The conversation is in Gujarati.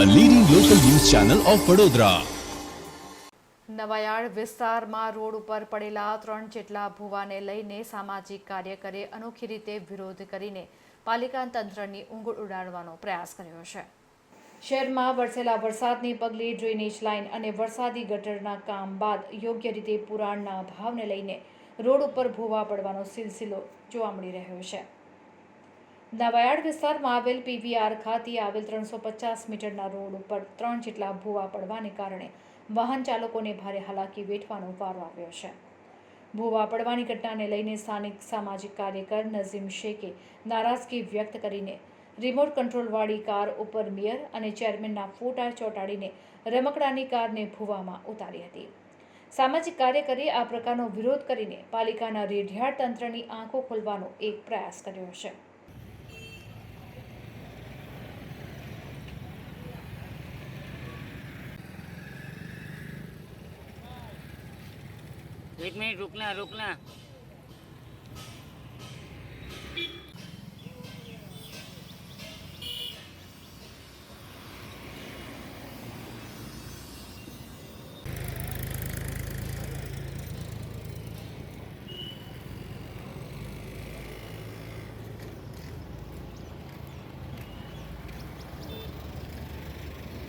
ચેનલ ઓફ વડોદરા નવાયાળ વિસ્તારમાં રોડ ઉપર પડેલા ત્રણ જેટલા ભૂવાને લઈને સામાજિક કાર્યકરે અનોખી રીતે વિરોધ કરીને પાલિકા તંત્રની ઊંઘળ ઉડાડવાનો પ્રયાસ કર્યો છે. શહેરમાં વરસેલા વરસાદને પગલે ડ્રેનેજ લાઇન અને વરસાદી ગટરના કામ બાદ યોગ્ય રીતે પુરાણના અભાવને લઈને રોડ ઉપર ભૂવા પડવાનો સિલસિલો જોવા મળી રહ્યો છે. નવાયાર્ડ વિસ્તારમાં આવેલ પીવીઆર ખાતે આવેલ ત્રણસો પચાસ મીટરના રોડ ઉપર ત્રણ જેટલા ભૂવા પડવાને કારણે વાહન ચાલકોને ભારે હાલાકી વેઠવાનો વારો આવ્યો છે. ભૂવા પડવાની ઘટનાને લઈને સ્થાનિક સામાજિક કાર્યકર નઝીમ શેખે નારાજગી વ્યક્ત કરીને રિમોટ કંટ્રોલવાળી કાર ઉપર મેયર અને ચેરમેનના ફોટા ચોંટાડીને રમકડાની કારને ભૂવામાં ઉતારી હતી. સામાજિક કાર્યકરે આ પ્રકારનો વિરોધ કરીને પાલિકાના રેઢિયાળ તંત્રની આંખો ખોલવાનો એક પ્રયાસ કર્યો છે. એક મિનિટ રોકના રોકના.